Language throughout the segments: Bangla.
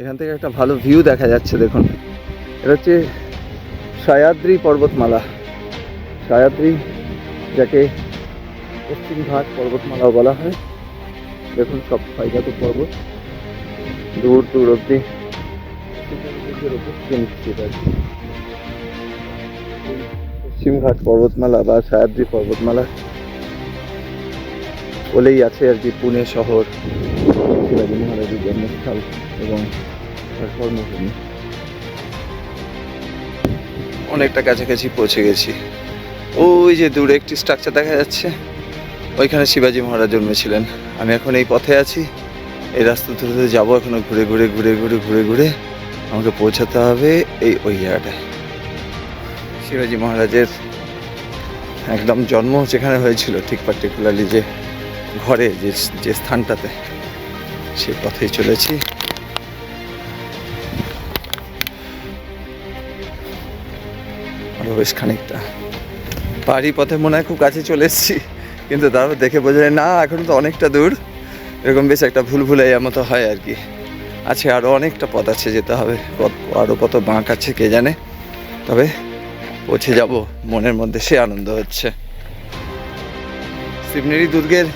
এখান থেকে একটা ভালো ভিউ দেখা যাচ্ছে, দেখুন। এটা হচ্ছে সায়াদ্রি পর্বতমালা। সায়াদ্রি, যাকে পশ্চিম ঘাট পর্বতমালাও বলা হয়। দেখুন সব ক্ষয়জাত পর্বত। দূর দূর অব্দি পশ্চিমঘাট পর্বতমালা বা সায়াদ্রি পর্বতমালা বলেই আছে আর কি, পুনে শহর শিবাজী মহারাজের জন্মস্থল। এবং তার কর্মভূমি। অনেকটা কাছাকাছি পৌঁছে গেছি। ওই যে দূরে একটি স্ট্রাকচার দেখা যাচ্ছে, ওইখানে শিবাজী মহারাজ জন্মেছিলেন। আমি এখন এই পথে আছি, এই রাস্তা ধরে ধরে যাব, এখনও ঘুরে ঘুরে ঘুরে ঘুরে ঘুরে ঘুরে আমাকে পৌঁছাতে হবে এই ওই জায়গাটায় শিবাজী মহারাজের একদম জন্ম যেখানে হয়েছিল, ঠিক পার্টিকুলারলি যে ঘরে, যে যে স্থানটাতে, সেই পথেই চলেছি। বেশ খানিকটা। পাহাড়ি পথে মনে হয় খুব কাছে চলে এসেছি, কিন্তু তারপর দেখে বোঝা যায়, না, এখন তো অনেকটা দূর। এরকম বেশ একটা ভুল ভুলাইয়ার মতো হয় আর কি। আছে আরও অনেকটা পথ আছে যেতে হবে আরও কত বাঁক আছে কে জানে। তবে পৌঁছে যাব, মনের মধ্যে সে আনন্দ হচ্ছে। শিবনেরি দুর্গের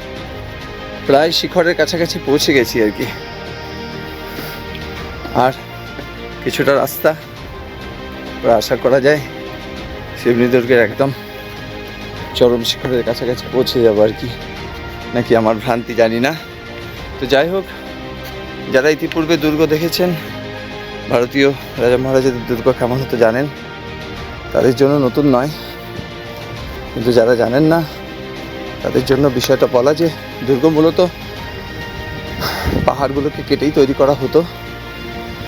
প্রায় শিখরের কাছাকাছি পৌঁছে গেছি আর কি। আর কিছুটা রাস্তা আশা করা যায় শিবনী দুর্গের একদম চরম শিখরের কাছাকাছি পৌঁছে যাব আর কি। নাকি আমার ভ্রান্তি জানি না। তো যাই হোক, যারা ইতিপূর্বে দুর্গ দেখেছেন, ভারতীয় রাজা মহারাজাদের দুর্গ কেমন হতো জানেন। তাদের জন্য নতুন নয়। কিন্তু যারা জানেন না, তাদের জন্য বিষয়টা বলা যে দুর্গ মূলত পাহাড়গুলোকে কেটেই তৈরি করা হতো।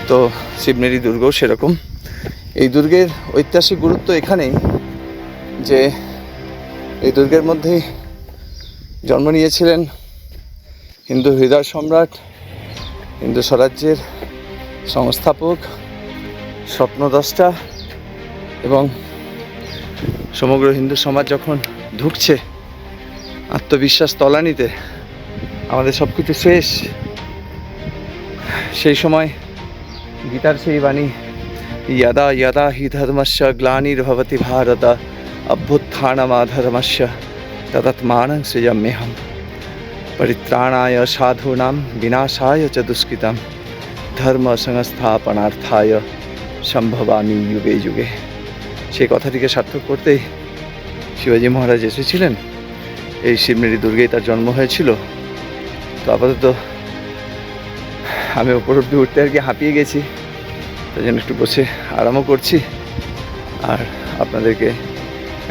তো শিবনেরি দুর্গও সেরকম। এই দুর্গের ঐতিহাসিক গুরুত্ব এখানেই যে এই দুর্গের মধ্যেই জন্ম নিয়েছিলেন হিন্দু হৃদয় সম্রাট, হিন্দু স্বরাজ্যের সংস্থাপক, স্বপ্নদ্রষ্টা এবং সমগ্র হিন্দু সমাজ যখন ঢুকছে আত্মবিশ্বাস তলানিতে, আমাদের সব কিছু শেষ। সেই সময় গীতার সেই বাণী यदा यदा हि धर्मस्य ग्लानिर्भवति भारत अभ्युत्थानमाधर्मस्य तदत्मानं सृजम्यहं परित्राणाय साधूनां विनाशाय च दुष्कृतं ধর্মসংস্থাপনার্থায় সম্ভবামি যুগে যুগে সেই কথাটিকে সার্থক করতেই শিবাজী মহারাজ এসেছিলেন এই শিবনেরি দুর্গেই তার জন্ম হয়েছিল তো আপাতত আমি ওপর অব্দি উঠতে আর কি হাঁপিয়ে গেছি তাই জন্য একটু বসে আরামও করছি। আর আপনাদেরকে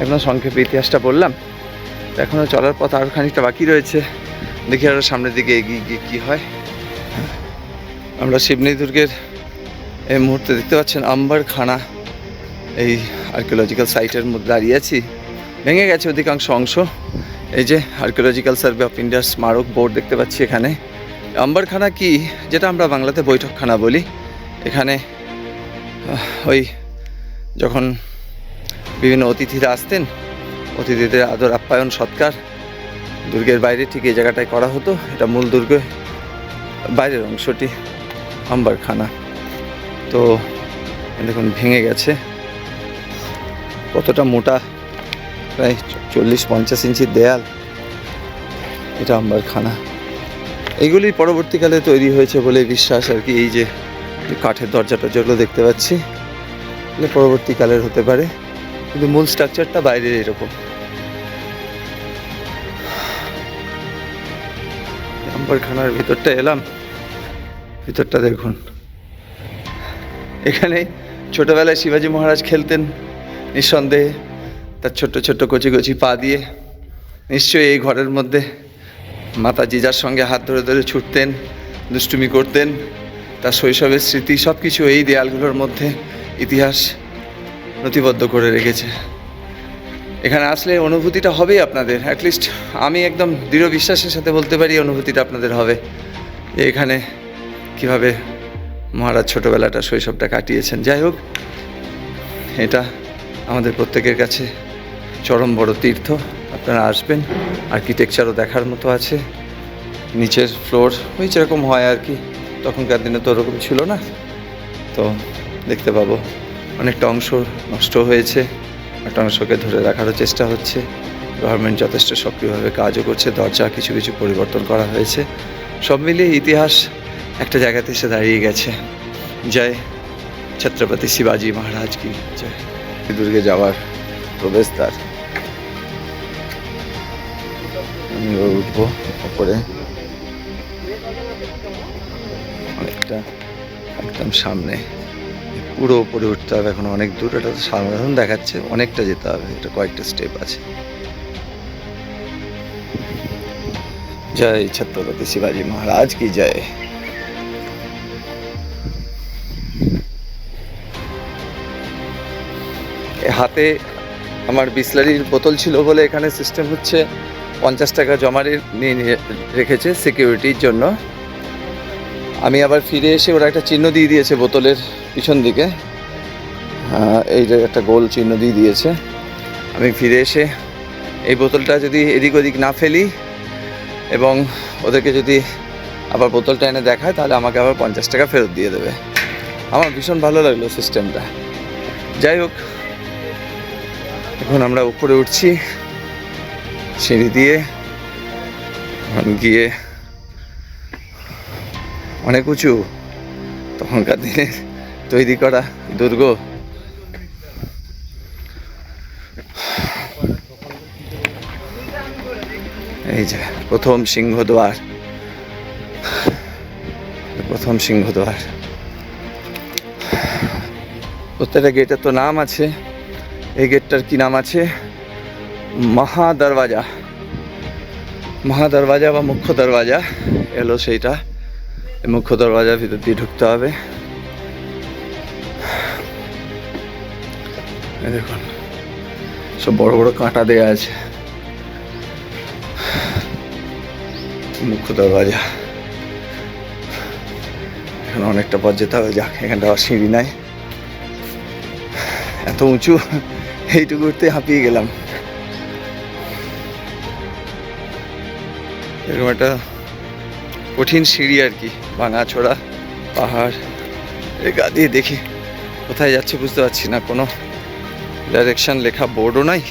একদম সংক্ষেপে ইতিহাসটা বললাম। এখনও চলার পথ আরও খানিকটা বাকি রয়েছে। দেখি আরও সামনের দিকে এগিয়ে গিয়ে কী হয়। আমরা শিবনী দুর্গের এই মুহূর্তে দেখতে পাচ্ছেন আম্বারখানা এই আর্কিওলজিক্যাল সাইটের মধ্যে দাঁড়িয়ে আছি। ভেঙে গেছে অধিকাংশ অংশ। এই যে আর্কিওলজিক্যাল সার্ভে অফ ইন্ডিয়ার স্মারক বোর্ড দেখতে পাচ্ছি এখানে। আম্বারখানা কি, যেটা আমরা বাংলাতে বৈঠকখানা বলি। এখানে ওই যখন বিভিন্ন অতিথিরা আসতেন, অতিথিদের আদর, আপ্যায়ন, সৎকার, দুর্গের বাইরে ঠিক এই জায়গাটায় করা হতো। এটা মূল দুর্গের বাইরের অংশটি আম্বারখানা। তো দেখুন, ভেঙে গেছে। কতটা মোটা, প্রায় চল্লিশ পঞ্চাশ ইঞ্চির দেয়াল। এটা আম্বারখানা। এইগুলি পরবর্তীকালে তৈরি হয়েছে বলে বিশ্বাস আর কি এই যে কাঠের দরজা টরজাগুলো দেখতে পাচ্ছি পরবর্তীকালের হতে পারে, কিন্তু মূল স্ট্রাকচারটা বাইরের এরকম। আম্বারখানার ভিতরটা এলাম, ভিতরটা দেখুন। এখানে ছোটবেলায় শিবাজী মহারাজ খেলতেন, নিঃসন্দেহে তার ছোট্ট ছোট্ট কচি কচি পা দিয়ে। নিশ্চয়ই এই ঘরের মধ্যে মাতা জিজার সঙ্গে হাত ধরে ধরে ছুটতেন, দুষ্টুমি করতেন। তার শৈশবের স্মৃতি সব কিছু এই দেয়ালগুলোর মধ্যে ইতিহাস নথিবদ্ধ করে রেখেছে। এখানে আসলে অনুভূতিটা হবেই আপনাদের। অ্যাটলিস্ট আমি একদম দৃঢ় বিশ্বাসের সাথে বলতে পারি অনুভূতিটা আপনাদের হবে। যে এখানে কীভাবে মহারাজ ছোটোবেলাটা, শৈশবটা কাটিয়েছেন। যাই হোক, এটা আমাদের প্রত্যেকের কাছে চরম বড় তীর্থ। আপনারা আসবেন আর্কিটেকচারও দেখার মতো আছে। নিচের ফ্লোর ওই যেরকম হয় আর কি। তখনকার দিনে তো ওরকম ছিল না। তো দেখতে পাবো। অনেকটা অংশ নষ্ট হয়েছে। একটা অংশকে ধরে রাখারও চেষ্টা হচ্ছে। গভর্নমেন্ট যথেষ্ট সক্রিয়ভাবে কাজও করছে। দরজা কিছু কিছু পরিবর্তন করা হয়েছে। সব মিলিয়ে ইতিহাস একটা জায়গাতে এসে দাঁড়িয়ে গেছে। জয় ছত্রপতি শিবাজি মহারাজ কি? জয়। দুর্গে যাওয়ার প্রবেশদ্বার আমি উঠবো ওপরে অনেকটা একদম সামনে। পুরো উপরে উঠতে হবে এখন অনেক দূর, এটা তো সাধারণ দেখাচ্ছে, অনেকটা যেতে হবে, এটা কয়েকটা স্টেপ আছে। জয় ছত্রপতি শিবাজি মহারাজ কি জয়। হাতে আমার বিসলারির বোতল ছিল বলে এখানে সিস্টেম হচ্ছে, পঞ্চাশ টাকা জমা নিয়ে রেখেছে সিকিউরিটির জন্য। আমি আবার ফিরে এসে ওরা একটা চিহ্ন দিয়ে দিয়েছে বোতলের পিছন দিকে। এই যে একটা গোল চিহ্ন দিয়ে দিয়েছে। আমি ফিরে এসে এই বোতলটা যদি এদিক ওদিক না ফেলি এবং ওদেরকে যদি আবার বোতলটা এনে দেখায়, তাহলে আমাকে আবার পঞ্চাশ টাকা ফেরত দিয়ে দেবে। আমার ভীষণ ভালো লাগল সিস্টেমটা। যাই হোক, এখন আমরা উপরে উঠছি, সিঁড়ি দিয়ে, গিয়ে অনেক উঁচু। তখনকার দিনে তৈরি করা দুর্গ। এই যে, প্রথম সিংহদ্বার। প্রথম সিংহদ্বার। প্রত্যেকটা গেটের তো নাম আছে। এই গেটটার কি নাম আছে? মহা দরওয়াজা মহা দরওয়াজা বা মুখ্য দরওয়াজা এলো সেইটা। মুখ্য দরওয়াজার ভিতর দিয়ে ঢুকতে হবে। দেখুন, সব বড় বড় কাঁটা দেওয়া আছে। মুখ্য দরওয়াজা এখানে অনেকটা পথ যেতে হবে, যাক, এখানটা সিঁড়ি নাই। এত উঁচু, এইটুকু উঠতে হাঁপিয়ে গেলাম। এরকম একটা কঠিন সিঁড়ি আর কি, ভাঙাচোরা, পাহাড় গা দিয়ে দেখি কোথায় যাচ্ছে, বুঝতে পারছি না, কোনো ডাইরেকশন লেখা বোর্ডও নাই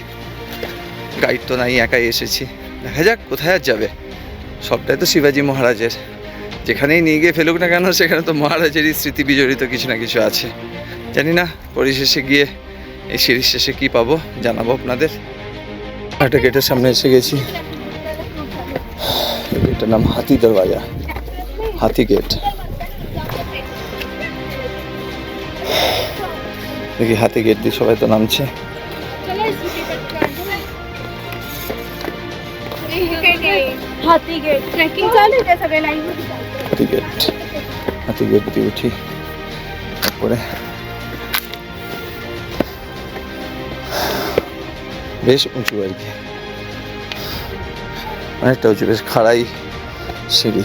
গাইড তো নাই, একাই এসেছি। দেখা যাক কোথায় আর যাবে। সবটাই তো শিবাজি মহারাজের। যেখানেই নিয়ে গিয়ে ফেলুক না কেন, সেখানে তো মহারাজেরই স্মৃতি বিজড়িত কিছু না কিছু আছে। জানি না, পরিশেষে গিয়ে এই সিঁড়ির শেষে কী পাবো, জানাব আপনাদের। একটা গেটের সামনে এসে গেছি। এই গেটটার নাম হাতি দরওয়াজা হাতি গেট দেখি হাতি গেট দিয়ে সবাই তো নামছে। হাতি গেট হাতি গেট দিয়ে উঠি। তারপরে বেশ উঁচু আর কি। অনেকটা উঁচু বেশ খাড়াই সিঁড়ি।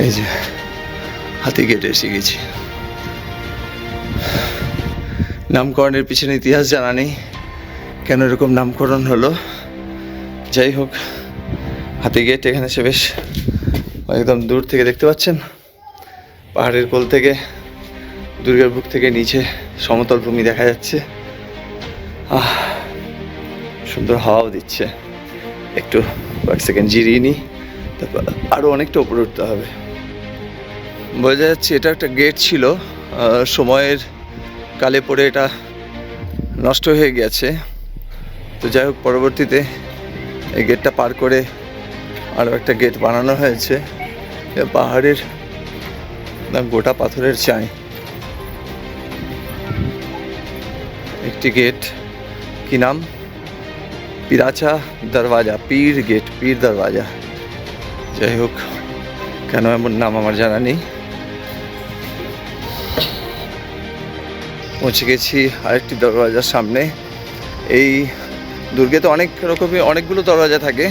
এই যে, হাতি গেটে এসে গেছি। নামকরণের পিছনে ইতিহাস জানা নেই, কেন এরকম নামকরণ হলো? যাই হোক, হাতি গেট এখানে সে বেশ একদম দূর থেকে দেখতে পাচ্ছেন। পাহাড়ের কোল থেকে, দুর্গের বুক থেকে নিচে সমতল ভূমি দেখা যাচ্ছে। আহ, সুন্দর হাওয়াও দিচ্ছে। একটু কয়েক সেকেন্ড জিরিয়ে নিই, তারপর আরও অনেকটা উপরে উঠতে হবে। বোঝা যাচ্ছে এটা একটা গেট ছিল সময়ের কালে পরে এটা নষ্ট হয়ে গেছে। তো যাই হোক, পরবর্তীতে এই গেটটা পার করে আরও একটা গেট বানানো হয়েছে। পাহাড়ের গোটা পাথরের চাই। একটি গেট কি নাম? পিরাচা দরওয়াজা, পীর গেট পীর দরওয়াজা। যাই হোক, কেন এমন নাম আমার জানা নেই। পৌঁছে গেছি আরেকটি দরওয়াজার সামনে। এই দুর্গে তো অনেক রকমের অনেকগুলো দরওয়াজা থাকে।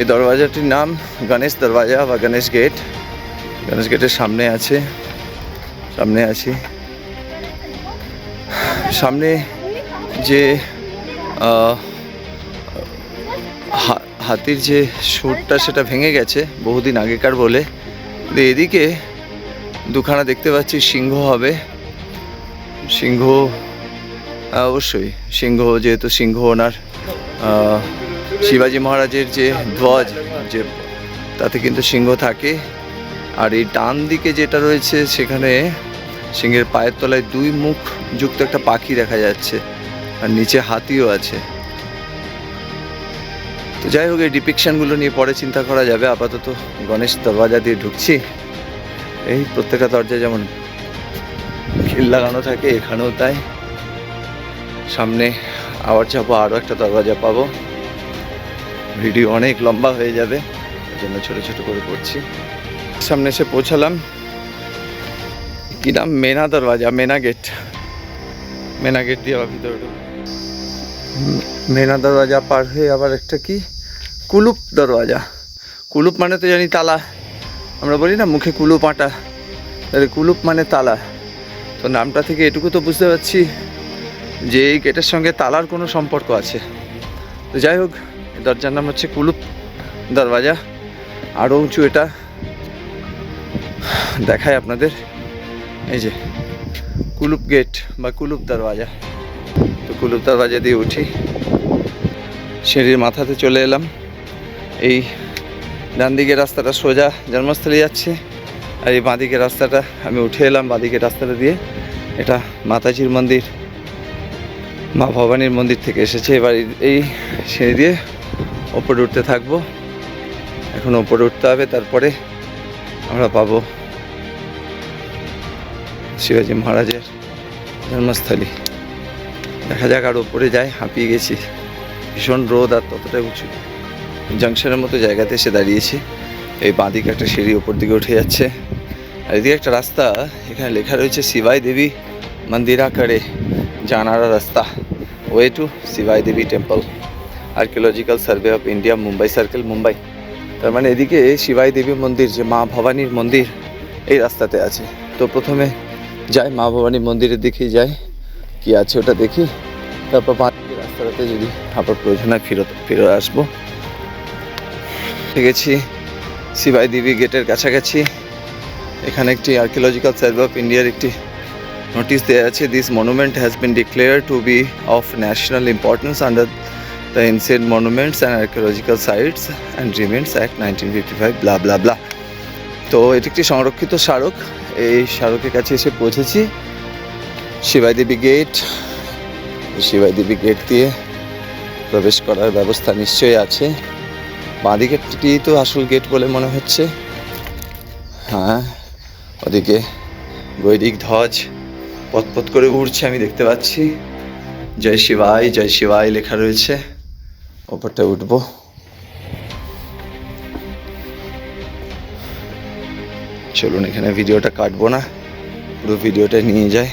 এই দরওয়াজাটির নাম গণেশ দরওয়াজা বা গণেশ গেট। গণেশ গেটের সামনে আছে, সামনে আছি। সামনে যে হাতির যে সুরটা সেটা ভেঙে গেছে বহুদিন আগেকার বলে। এদিকে দুখানা দেখতে পাচ্ছি সিংহ হবে। সিংহ অবশ্যই সিংহ, যেহেতু সিংহ ওনার শিবাজি মহারাজের যে ধ্বজ, যে তাতে কিন্তু সিংহ থাকে। আর এই ডান দিকে যেটা রয়েছে, সেখানে সিংহের পায়ের তলায় দুই মুখ যুক্ত একটা পাখি দেখা যাচ্ছে, আর নিচে হাতিও আছে। তো যাই হোক, এই ডিপিকশনগুলো নিয়ে পরে চিন্তা করা যাবে। আপাতত গণেশ দরওয়াজা দিয়ে ঢুকছি। এই প্রত্যেকটা দরজায় যেমন খিল লাগানো থাকে এখানেও তাই। সামনে আবার যাব আরও একটা দরওয়াজা পাবো। ভিডিও অনেক লম্বা হয়ে যাবে, ওই জন্য ছোটো ছোটো করে করছি। সামনে এসে পৌঁছালাম। কি নাম? মেনা দরওয়াজা, মেনা গেট। মেনা গেট দিয়ে আবার ভিতরে মেনা দরওয়াজা পার হয়ে আবার একটা কি? কুলুপ দরওয়াজা। কুলুপ মানে তো জানি তালা। আমরা বলি না মুখে কুলুপ আটা। তাহলে কুলুপ মানে তালা। তো নামটা থেকে এটুকু তো বুঝতে পারছি যে এই গেটের সঙ্গে তালার কোনো সম্পর্ক আছে। তো যাই হোক দরজার নাম হচ্ছে কুলুপ দরওয়াজা। আরও উঁচু এটা দেখায় আপনাদের। এই যে, কুলুপ গেট বা কুলুপ দরওয়াজা। তো কুলুপ দরওয়াজা দিয়ে উঠি। সিঁড়ির মাথাতে চলে এলাম। এই ডান দিকের রাস্তাটা সোজা জন্মস্থলে যাচ্ছে। আর এই বাঁদিকের রাস্তাটা আমি উঠে এলাম বাঁদিকের রাস্তাটা দিয়ে। এটা মাতাজির মন্দির। মা ভবানীর মন্দির থেকে এসেছে। এবার এই- সিঁড়ি দিয়ে ওপরে উঠতে থাকব। এখন ওপরে উঠতে হবে, তারপরে আমরা পাবো শিবাজি মহারাজের জন্মস্থলী। দেখা যাক আর ওপরে যাই, হাঁপিয়ে গেছি। ভীষণ রোদ আর ততটা উঁচু। জাংশনের মতো জায়গাতে এসে দাঁড়িয়েছি। এই বাঁদিকে একটা সিঁড়ি ওপর দিকে উঠে যাচ্ছে। এদিকে একটা রাস্তা, এখানে লেখা রয়েছে শিবাই দেবী মন্দিরা করে জানারা রাস্তা। Way to Shivai Devi temple archaeological survey of India Mumbai circle Mumbai তার মানে এদিকে শিবাই দেবী মন্দির, যে মা ভবানীর মন্দির, এই রাস্তাতে আছে। তো প্রথমে যাই মা ভবানী মন্দিরের দিকেই যাই, কি আছে ওটা দেখি। তারপর বাঁদিকে রাস্তাটাতে যদি আবার প্রয়োজন হয় ফেরত, ফিরে আসব। গেছি শিবাই দেবী গেটের কাছাকাছি। এখানে একটি আর্কিওলজিক্যাল সার্ভে অফ ইন্ডিয়ার একটি নোটিশ দেওয়া আছে this monument has been declare to be of national importance under the ancient monuments and archaeological sites and remains act nineteen fifty five bla bla bla তো এটি একটি সংরক্ষিত স্মারক। এই স্মারকের কাছে এসে পৌঁছেছি। শিবাই দেবী গেট শিবাই দেবী গেট দিয়ে প্রবেশ করার ব্যবস্থা নিশ্চয়ই আছে। বাঁদিকেরটি তো আসল গেট বলে মনে হচ্ছে। হ্যাঁ। ওদিকে বৈদিক ধ্বজ পথ করে উড়ছে, আমি দেখতে পাচ্ছি। জয় শিবাই জয় শিবাই লেখা রয়েছে। ওপরটা উঠবো। চলুন, এখানে ভিডিওটা কাটবো না। পুরো ভিডিওটা নিয়ে যায়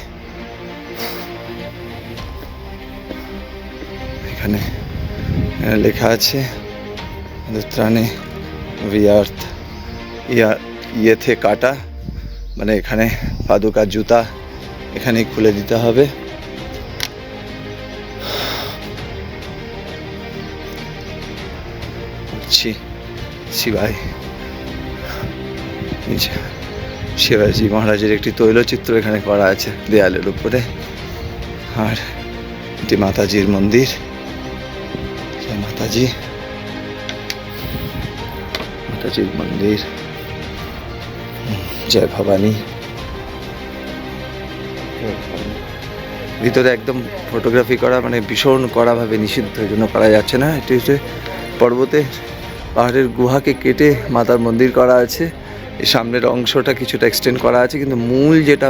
এখানে লেখা আছে ত্রাণে উইয়ার্থ ইয়া ইয়ে থে কাটা। মানে এখানে পাদুকা জুতা এখানেই খুলে দিতে হবে। শিবাই শিবাজি মহারাজের একটি তৈলচিত্র এখানে করা আছে দেয়ালের উপরে। আর এটি মাতাজির মন্দির। মাতাজি। মাতাজির মন্দির। জয় ভবানী। ভিতরে একদম ফটোগ্রাফি করা মানে ভীষণ কড়াভাবে নিষিদ্ধ জন্য করা যাচ্ছে না। এটি হচ্ছে পর্বতে পাহাড়ের গুহাকে কেটে মাতার মন্দির করা আছে। সামনের অংশটা কিছুটা এক্সটেন্ড করা আছে, কিন্তু মূল যেটা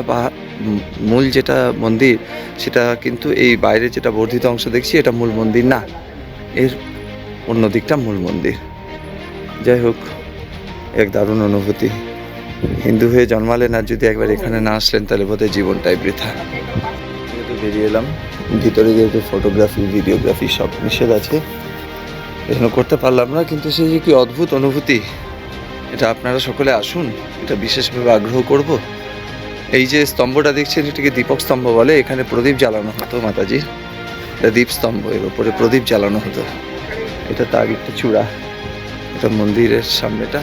মূল যেটা মন্দির, সেটা কিন্তু এই বাইরে যেটা বর্ধিত অংশ দেখছি, এটা মূল মন্দির না। এর অন্য দিকটা মূল মন্দির। যাই হোক, এক দারুণ অনুভূতি। হিন্দু হয়ে জন্মালেন আর যদি একবার এখানে না আসলেন, তাহলে বোধহয় জীবনটাই বৃথা। যেহেতু বেরিয়ে এলাম, ভিতরে যেহেতু ফটোগ্রাফি ভিডিওগ্রাফি সব নিষেধ আছে, এজন্য করতে পারলাম না, কিন্তু সেই যে কি অদ্ভুত অনুভূতি। এটা আপনারা সকলে আসুন, এটা বিশেষভাবে আগ্রহ করব। এই যে স্তম্ভটা দেখছেন, এটাকে দীপক স্তম্ভ বলে, এখানে প্রদীপ জ্বালানো হতো মাতাজির এটা দীপ স্তম্ভ, এর উপরে প্রদীপ জ্বালানো হতো। এটা তার একটা চূড়া, এটা মন্দিরের সামনেটা।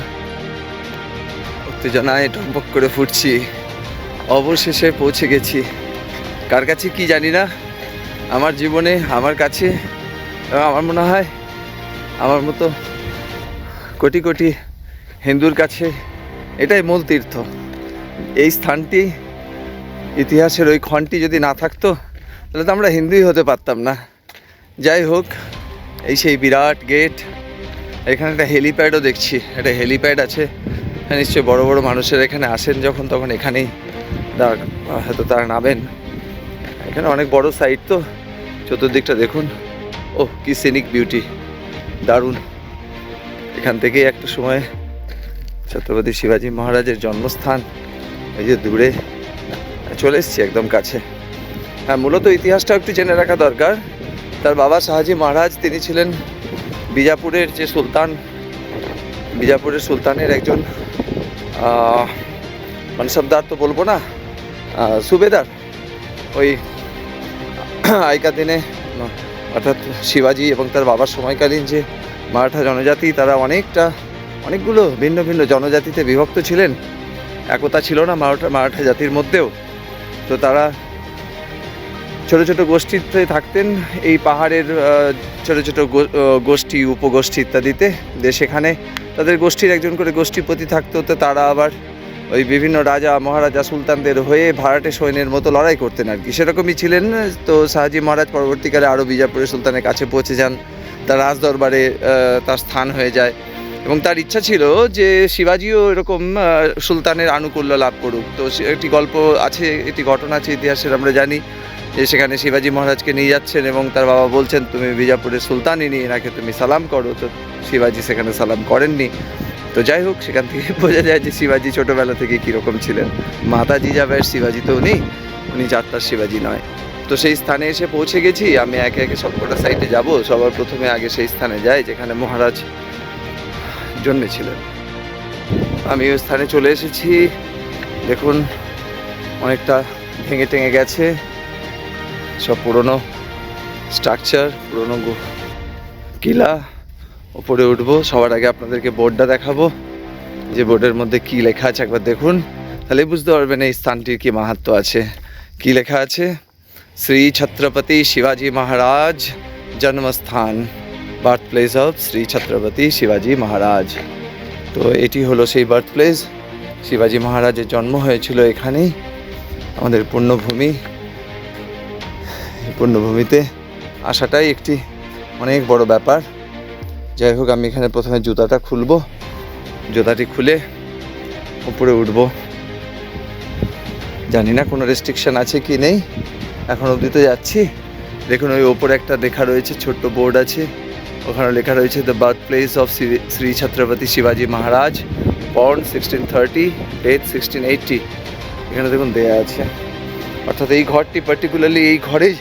উত্তেজনায় টকবক করে ফুটছি। অবশেষে পৌঁছে গেছি। কার কাছে কি জানি না, আমার জীবনে, আমার কাছে, আমার মনে হয়, আমার মতো কোটি কোটি হিন্দুর কাছে এটাই মূল তীর্থ। এই স্থানটি, ইতিহাসের ওই ক্ষণটি যদি না থাকতো, তাহলে তো আমরা হিন্দুই হতে পারতাম না। যাই হোক, এই সেই বিরাট গেট, এখানে একটা হেলিপ্যাডও দেখছি। একটা হেলিপ্যাড আছে। নিশ্চয়ই বড় বড় মানুষের এখানে আসেন যখন, তখন এখানেই হয়তো তারা নামেন। এখানে অনেক বড় সাইট তো। চতুর্দিকটা দেখুন। ও কি সিনিক বিউটি দারুণ। এখান থেকেই একটা সময় ছত্রপতি শিবাজী মহারাজের জন্মস্থান। এই যে দূরে। চলে এসছি একদম কাছে। হ্যাঁ মূলত ইতিহাসটা একটু জেনে রাখা দরকার। তার বাবা শাহাজি মহারাজ, তিনি ছিলেন বিজাপুরের যে সুলতান, বিজাপুরের সুলতানের একজন মানসবদার তো বলব না সুবেদার, ওই আগেকার দিনে, অর্থাৎ শিবাজি এবং তার বাবার সময়কালীন যে মারাঠা জনজাতি, তারা অনেকটা, অনেকগুলো ভিন্ন ভিন্ন জনজাতিতে বিভক্ত ছিলেন। একতা ছিল না মারাঠা মারাঠা জাতির মধ্যেও। তো তারা ছোট ছোট গোষ্ঠীতে থাকতেন, এই পাহাড়ের ছোট ছোট গোষ্ঠী, উপগোষ্ঠী ইত্যাদিতে। যে সেখানে তাদের গোষ্ঠীর একজন করে গোষ্ঠীপতি থাকতো, তো তারা আবার ওই বিভিন্ন রাজা, মহারাজা, সুলতানদের হয়ে ভাড়াটে সৈন্যের মতো লড়াই করতেন আর কি। সেরকমই ছিলেন, তো শাহাজি মহারাজ পরবর্তীকালে আরও বিজাপুরের সুলতানের কাছে পৌঁছে যান। তার রাজদরবারে তার স্থান হয়ে যায়। এবং তার ইচ্ছা ছিল যে শিবাজিও এরকম সুলতানের আনুকূল্য লাভ করুক। তো একটি গল্প আছে, একটি ঘটনা আছে ইতিহাসের, আমরা জানি। সেখানে শিবাজি মহারাজকে নিয়ে যাচ্ছেন এবং তার বাবা বলছেন, তুমি বিজাপুরের সুলতানই নিয়ে এনাকে তুমি সালাম করো। তো শিবাজি সেখানে সালাম করেননি। তো যাই হোক, সেখান থেকে বোঝা যায় যে শিবাজি ছোটোবেলা থেকে কীরকম ছিলেন। মাতাজি যাবে শিবাজি তো উনি উনি যাত্রার শিবাজি নয়। তো সেই স্থানে এসে পৌঁছে গেছি। আমি একে একে সবকটা সাইডে যাব। সবার প্রথমে আগে সেই স্থানে যাই যেখানে মহারাজ জন্মেছিলেন। আমি ওই স্থানে চলে এসেছি। দেখুন, অনেকটা ভেঙে টেঙে গেছে। সব পুরনো স্ট্রাকচার পুরনো কিলা। ওপরে উঠবো, সবার আগে আপনাদেরকে বোর্ডটা দেখাবো। যে বোর্ডের মধ্যে কি লেখা আছে একবার দেখুন। তাহলে বুঝতে পারবেন এই স্থানটির কি মাহাত্ম আছে। কি লেখা আছে? শ্রী ছত্রপতি শিবাজি মহারাজ, জন্মস্থান birth place of Shri Chhatrapati শিবাজি মহারাজ। তো এটি হলো সেই বার্থ প্লেস শিবাজি মহারাজের জন্ম হয়েছিল এখানেই। আমাদের পুণ্যভূমি এই পুণ্যভূমিতে আসাটাই একটি অনেক বড় ব্যাপার। যাই হোক, আমি এখানে প্রথমে জুতাটা খুলব। জুতাটি খুলে উপরে উঠব। জানি না কোনো রেস্ট্রিকশন আছে কি নেই। এখন অবধি তো যাচ্ছি। দেখুন, ওই ওপরে একটা লেখা রয়েছে, ছোট্ট বোর্ড আছে। ওখানে লেখা রয়েছে the birth place of Shri Chhatrapati শিবাজি Maharaj born sixteen thirty date sixteen eighty এখানে দেখুন দেয়া আছে। অর্থাৎ এই ঘরটি পার্টিকুলারলি এই ঘরেই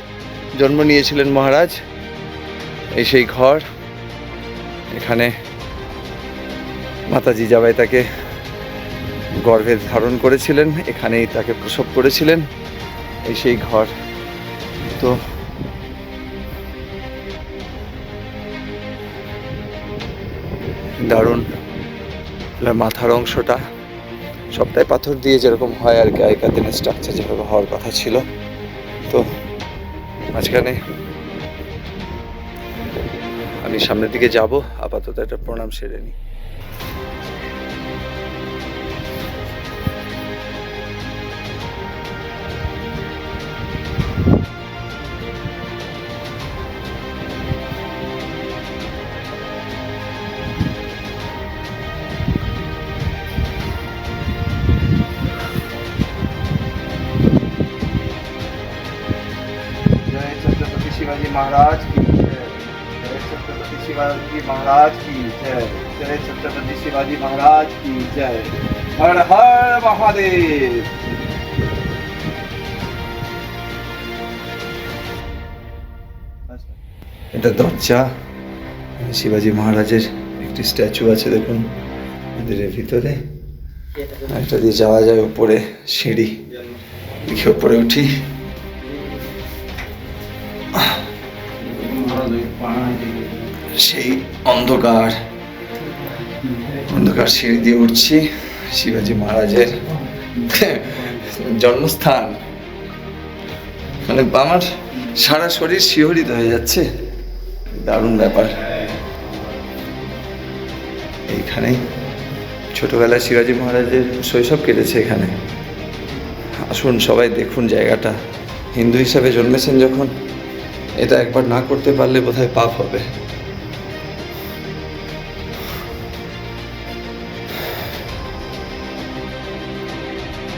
জন্ম নিয়েছিলেন মহারাজ। এই সেই ঘর। এখানে মাতাজি জাবাই তাকে গর্ভে ধারণ করেছিলেন, এখানেই তাকে প্রসব করেছিলেন। এই সেই ঘর। তো দারুণ মাথার অংশটা। সবটাই পাথর দিয়ে যেরকম হয় আর কি, আগেকার দিনের স্ট্রাকচার যেভাবে হওয়ার কথা ছিল। তো মাঝখানে। আমি সামনের দিকে যাব আপাতত একটা প্রণাম সেরে নিই। महाराज की जय जय छत्रपति शिवाजी महाराज की जय जय छत्रपति शिवाजी महाराज की जय हर हर महादेव এটা দরজা শিবাজি মহারাজের একটি স্ট্যাচু আছে দেখুন মন্দিরের ভিতরে একটা দিয়ে যাওয়া যায় উপরে সিঁড়ি দেখি উপরে উঠি সেই অন্ধকার অন্ধকার সিঁড়ি দিয়ে উঠছি। শিবাজি মহারাজের জন্মস্থান। মানে আমার সারা শরীর শিহরিত হয়ে যাচ্ছে। দারুণ ব্যাপার। এইখানেই ছোটবেলায় শিবাজি মহারাজের শৈশব কেটেছে এখানে। আসুন সবাই দেখুন জায়গাটা। হিন্দু হিসাবে জন্মেছেন যখন, এটা একবার না করতে পারলে বোধহয় পাপ হবে।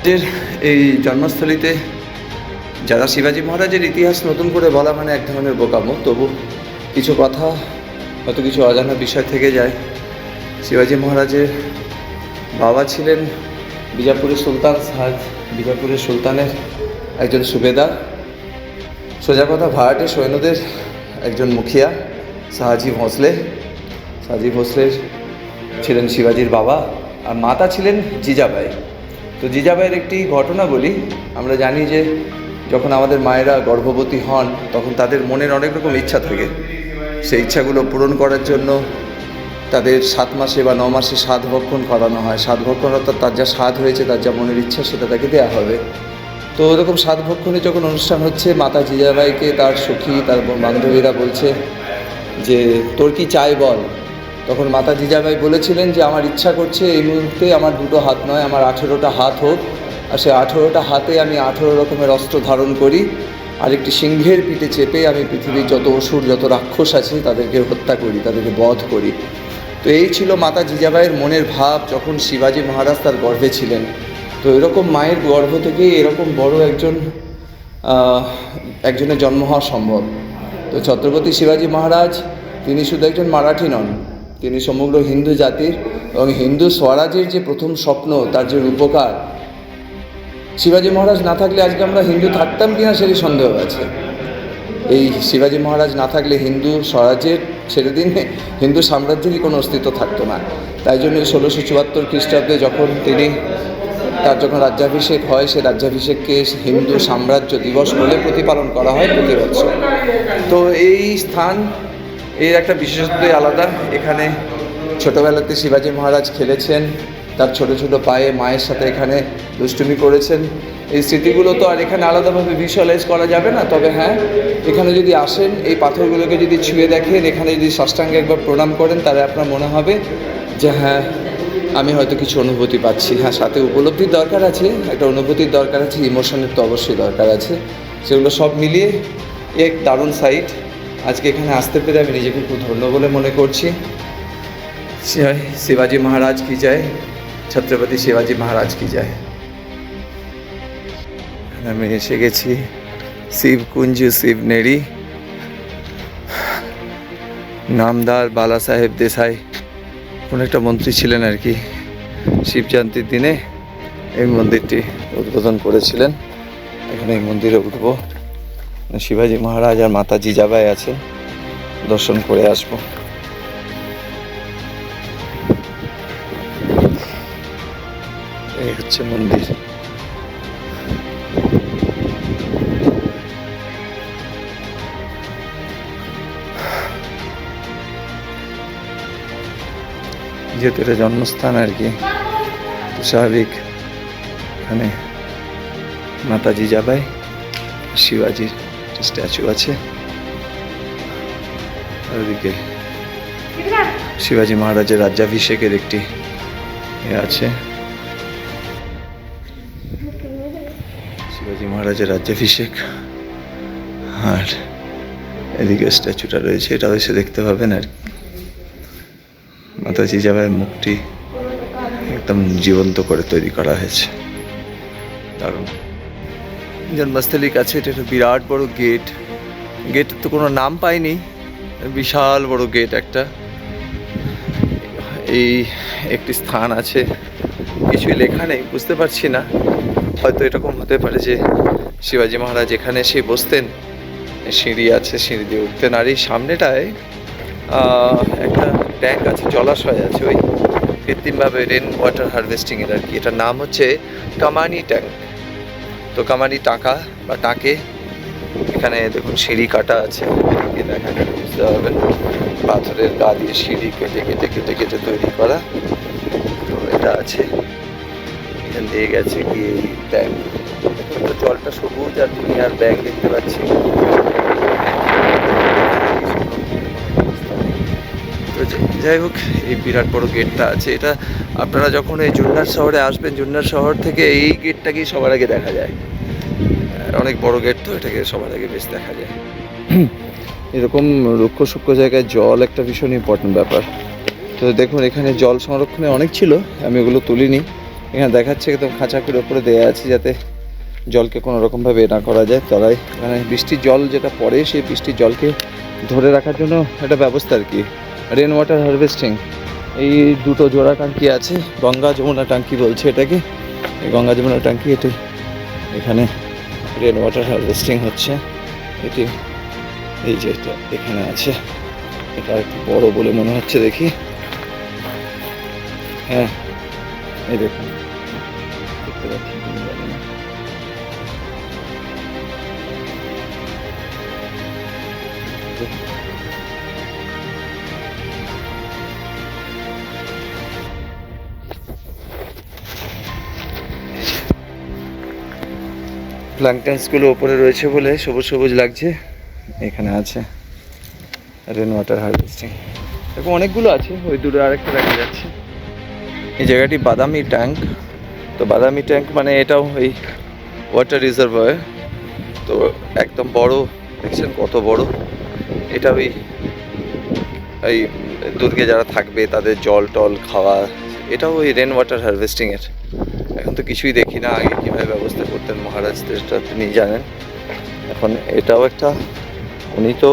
এর এই জন্মস্থলীতে যারা শিবাজি মহারাজের ইতিহাস নতুন করে বলা মানে এক ধরনের বোকামো, তবু কিছু কথা, হয়তো কিছু অজানা বিষয় থেকে যায়। শিবাজি মহারাজের বাবা ছিলেন বিজাপুরের সুলতান সাহাজ বিজাপুরের সুলতানের একজন সুবেদার। সোজা কথা ভাড়াটে সৈন্যদের একজন মুখিয়া শাহাজি ভোঁসলে। শাহাজি ভোঁসলের ছিলেন শিবাজির বাবা। আর মাতা ছিলেন জিজাবাই। তো জিজাবাইয়ের একটি ঘটনা বলি। আমরা জানি যে যখন আমাদের মায়েরা গর্ভবতী হন, তখন তাদের মনের অনেক রকম ইচ্ছা থাকে। সেই ইচ্ছাগুলো পূরণ করার জন্য তাদের সাত মাসে বা ন মাসে স্বাদ ভক্ষণ করানো হয়। স্বাদ ভক্ষণ অর্থাৎ তার যা স্বাদ হয়েছে, তার যা মনের ইচ্ছা, সেটা তাকে দেওয়া হবে। তো ওরকম সাত ভক্ষণে যখন অনুষ্ঠান হচ্ছে, মাতা জিজাবাইকে তার সখী, তার বান্ধবীরা বলছে যে, তোর কি চাই বল? তখন মাতা জিজাবাই বলেছিলেন যে, আমার ইচ্ছা করছে এই মুহূর্তে আমার দুটো হাত নয়, আমার আঠেরোটা হাত হোক। আর সে আঠেরোটা হাতে আমি আঠেরো রকমের অস্ত্র ধারণ করি। আর একটি সিংহের পিঠে চেপে আমি পৃথিবীর যত অসুর, যত রাক্ষস আছে, তাদেরকে হত্যা করি, তাদেরকে বধ করি। তো এই ছিল মাতা জিজাবাইয়ের মনের ভাব যখন শিবাজি মহারাজ তার গর্ভে ছিলেন। তো এরকম মায়ের গর্ভ থেকেই এরকম বড় একজন একজনের জন্ম হওয়া সম্ভব। তো ছত্রপতি শিবাজি মহারাজ, তিনি শুধু একজন মারাঠি নন তিনি সমগ্র হিন্দু জাতির এবং হিন্দু স্বরাজের যে প্রথম স্বপ্ন, তার যে রূপকার, শিবাজি মহারাজ না থাকলে আজকে আমরা হিন্দু থাকতাম কিনা সেটি সন্দেহ আছে। এই শিবাজি মহারাজ না থাকলে হিন্দু স্বরাজ্যের দিন হিন্দু সাম্রাজ্যেরই কোনো অস্তিত্ব থাকতো না। তাই জন্য ষোলোশো চুয়াত্তর খ্রিস্টাব্দে যখন তিনি, তার যখন রাজ্যাভিষেক হয়, সে রাজ্যাভিষেককে হিন্দু সাম্রাজ্য দিবস বলে প্রতিপালন করা হয় প্রতি বছর। তো এই স্থান এর একটা বিশেষত্বই আলাদা। এখানে ছোটোবেলাতে শিবাজি মহারাজ খেলেছেন, তার ছোট ছোট পায়ে মায়ের সাথে এখানে দুষ্টুমি করেছেন। এই স্মৃতিগুলো তো আর এখানে আলাদাভাবে ভিজুয়ালাইজ করা যাবে না, তবে হ্যাঁ এখানে যদি আসেন, এই পাথরগুলোকে যদি ছুঁয়ে দেখেন, এখানে যদি ষষ্ঠাঙ্গে একবার প্রণাম করেন, তাহলে আপনার মনে হবে যে হ্যাঁ আমি হয়তো কিছু অনুভূতি পাচ্ছি। হ্যাঁ সাথে উপলব্ধির দরকার আছে, একটা অনুভূতির দরকার আছে, ইমোশনের তো অবশ্যই দরকার আছে। সেগুলো সব মিলিয়ে এক দারুণ সাইট আজকে এখানে আসতে পেরে আমি নিজেকে খুব ধন্য বলে মনে করছি। জয় শিবাজি মহারাজ কি যায় ছত্রপতি শিবাজি মহারাজ কি যায় আমি এসে গেছি। শিবকুঞ্জ শিবনেড়ি নামদার বালা সাহেব দেশাই। কোন একটা মন্ত্রী ছিলেন আর কি। শিব জয়ন্তীর দিনে এই মন্দিরটি উদ্বোধন করেছিলেন। এখানে এই মন্দিরে উঠবো। শিবাজি মহারাজ আর মাতা জিজাবাই আছে। দর্শন করে আসব। এই হচ্ছে মন্দির। যেহেতু এটা জন্মস্থান আর কি। স্বাভাবিক। এখানে মাতাজি যাবাই শিবাজির স্ট্যাচু আছে। ওদিকে শিবাজি মহারাজের রাজ্যাভিষেকের একটি এ আছে। শিবাজি মহারাজের রাজ্যাভিষেক। আর এদিকে স্ট্যাচুটা রয়েছে এটা এসে দেখতে পাবেন আর। মাতাজি যাবার মুখটি একদম জীবন্ত করে তৈরি করা হয়েছে। দারুণ। জন্মস্থলীর কাছে, এটা একটা বিরাট বড় গেট। গেটের তো কোনো নাম পাইনি, বিশাল বড় গেট একটা। এই একটি স্থান আছে, কিছুই লেখা নেই, বুঝতে পারছি না। হয়তো এরকম হতে পারে যে শিবাজি মহারাজ এখানে এসে বসতেন, সিঁড়ি আছে, সিঁড়ি দিয়ে উঠতেন আর এই সামনেটায় একটা ট্যাঙ্ক আছে, জলাশয় আছে ওই কৃত্রিমভাবে রেন ওয়াটার হারভেস্টিংয়ের আর কি। এটার নাম হচ্ছে কামানি ট্যাঙ্ক। তো কামানি টাকা বা টাকে এখানে দেখুন সিঁড়ি কাটা আছে। বুঝতে পারবেন? পাথরের গা দিয়ে সিঁড়ি কেটে কেটে কেটে কেটে তৈরি করা। তো এটা আছে। এখান দিয়ে গেছে গিয়ে ব্যাগ জলটা সবুজ আর দুনিয়ার ব্যাগ দেখতে পাচ্ছি। তো যাই হোক, এই বিরাট বড় গেটটা আছে। এটা আপনারা যখন এই জুন্নার শহরে আসবেন, জুন্নার শহর থেকে এই গেটটাকেই সবার আগে দেখা যায়। অনেক বড় গেট তো এটাকে সবার আগে বেশ দেখা যায়। এরকম রুক্ষ সূক্ষ্ম জায়গায় জল একটা ভীষণ ইম্পর্টেন্ট ব্যাপার। তো দেখুন, এখানে জল সংরক্ষণে অনেক ছিল, আমি ওগুলো তুলিনি। এখানে দেখাচ্ছে একদম খাঁচা করে ওপরে দেওয়া আছে যাতে জলকে কোনো রকমভাবে না করা যায় তলায়। মানে বৃষ্টির জল যেটা পড়ে, সেই বৃষ্টির জলকে ধরে রাখার জন্য একটা ব্যবস্থা আর কি। রেন ওয়াটার হারভেস্টিং এই দুটো জোড়া ট্যাঙ্কি আছে, গঙ্গা যমুনা ট্যাঙ্কি বলছে এটাকে। এই গঙ্গা যমুনা ট্যাঙ্কি এটি এখানে রেন ওয়াটার হারভেস্টিং হচ্ছে। এটি এই যে এটা এখানে আছে। এটা একটু বড় বলে মনে হচ্ছে দেখি। হ্যাঁ এই দেখুন। প্লান্টাসগুলো ওপরে রয়েছে বলে সবুজ সবুজ লাগছে। এখানে আছে রেন ওয়াটার হারভেস্টিং এরকম অনেকগুলো আছে, ওই দূরে আরেকটা দেখা যাচ্ছে। এই জায়গাটি বাদামি ট্যাঙ্ক। তো বাদামি ট্যাঙ্ক মানে এটাও ওই ওয়াটার রিজার্ভয়ার তো একদম বড়, দেখছেন কত বড়। এটা ওই এই দুর্গে যারা থাকবে, তাদের জল টল খাওয়া, এটাও ওই রেন ওয়াটার হারভেস্টিংয়ের এখন তো কিছুই দেখি না, আগে ব্যবস্থা করতেন মহারাজদের তিনি জানেন। এখন এটাও একটা, উনি তো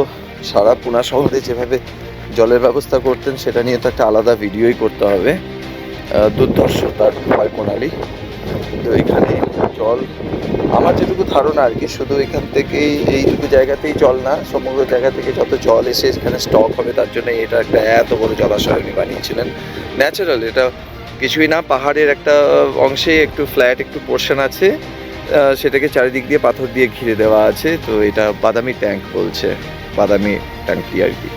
সারা পুনা শহরে যেভাবে জলের ব্যবস্থা করতেন, সেটা নিয়ে তো একটা আলাদা ভিডিওই করতে হবে। দুর্ধর্ষ তার ভয় প্রণালী। কিন্তু এখানে জল, আমার যেটুকু ধারণা আর কি, শুধু এখান থেকেই, এইটুকু জায়গাতেই জল না, সমগ্র জায়গা থেকে যত জল এসে এখানে স্টক হবে, তার জন্য এটা একটা এত বড় জলাশয় উনি বানিয়েছিলেন। ন্যাচারাল এটা কিছুই না, পাহাড়ের একটা অংশে একটু ফ্ল্যাট একটু পোর্শন আছে সেটাকে চারিদিক দিয়ে পাথর দিয়ে ঘিরে দেওয়া আছে, তো এটা বাদামি ট্যাঙ্ক বলছে, বাদামি ট্যাঙ্কটি আর কি।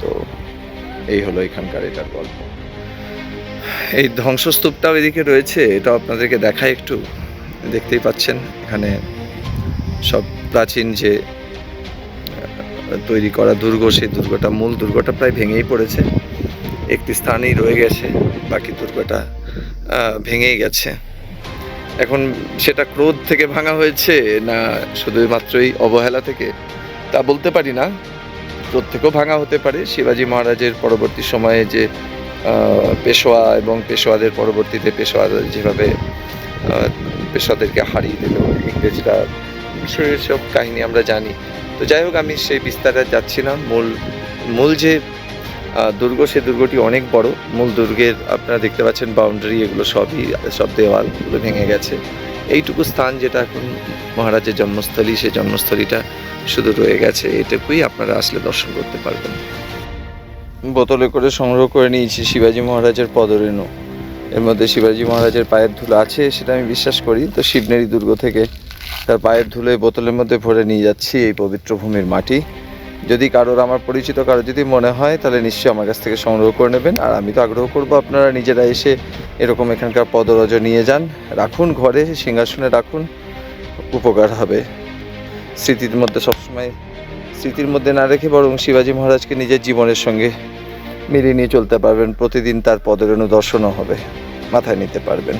তো এই হলো এখানকার এটার গল্প। এই ধ্বংসস্তূপটাও এদিকে রয়েছে এটা আপনাদেরকে দেখাই একটু, দেখতেই পাচ্ছেন, এখানে সব প্রাচীন যে তৈরি করা দুর্গ, সেই দুর্গটা মূল দুর্গটা প্রায় ভেঙেই পড়েছে। একটি স্থানেই রয়ে গেছে, বাকি দুর্গটা ভেঙেই গেছে। এখন সেটা ক্রোধ থেকে ভাঙা হয়েছে না শুধুমাত্রই অবহেলা থেকে? তা বলতে পারি না। ক্রোধ থেকেও ভাঙা হতে পারে। শিবাজি মহারাজের পরবর্তী সময়ে যে পেশোয়া এবং পেশোয়াদের পরবর্তীতে পেশোয়ারা যেভাবে পেশোয়াদেরকে হারিয়ে দিল, ইংরেজরা সব কাহিনী আমরা জানি। তো যাই হোক, আমি সেই বিস্তারে যাচ্ছি না। মূল মূল যে দুর্গ, সে দুর্গটি অনেক বড়। মূল দুর্গের আপনারা দেখতে পাচ্ছেন বাউন্ডারি এগুলো সবই, সব দেওয়ালগুলো ভেঙে গেছে। এইটুকু স্থান যেটা এখন মহারাজের জন্মস্থলী সেই জন্মস্থলীটা শুধু রয়ে গেছে। এটুকুই আপনারা আসলে দর্শন করতে পারবেন। বোতলে করে সংগ্রহ করে নিয়েছি শিবাজি মহারাজের পদরেণু। এর মধ্যে শিবাজি মহারাজের পায়ের ধুলো আছে সেটা আমি বিশ্বাস করি। তো শিবনেরি দুর্গ থেকে তার পায়ের ধুলো এই বোতলের মধ্যে ভরে নিয়ে যাচ্ছি এই পবিত্র ভূমির মাটি। যদি কারোর আমার পরিচিত কারও যদি মনে হয়, তাহলে নিশ্চয়ই আমার কাছ থেকে সংগ্রহ করে নেবেন। আর আমি তো আগ্রহ করব আপনারা নিজেরা এসে এরকম এখানকার পদরজ নিয়ে যান। রাখুন ঘরে, সিংহাসনে রাখুন, উপকার হবে। স্মৃতির মধ্যে সবসময়, স্মৃতির মধ্যে না রেখে বরং শিবাজি মহারাজকে নিজের জীবনের সঙ্গে মিলিয়ে নিয়ে চলতে পারবেন। প্রতিদিন তার পদের অনুদর্শনও হবে, মাথায় নিতে পারবেন।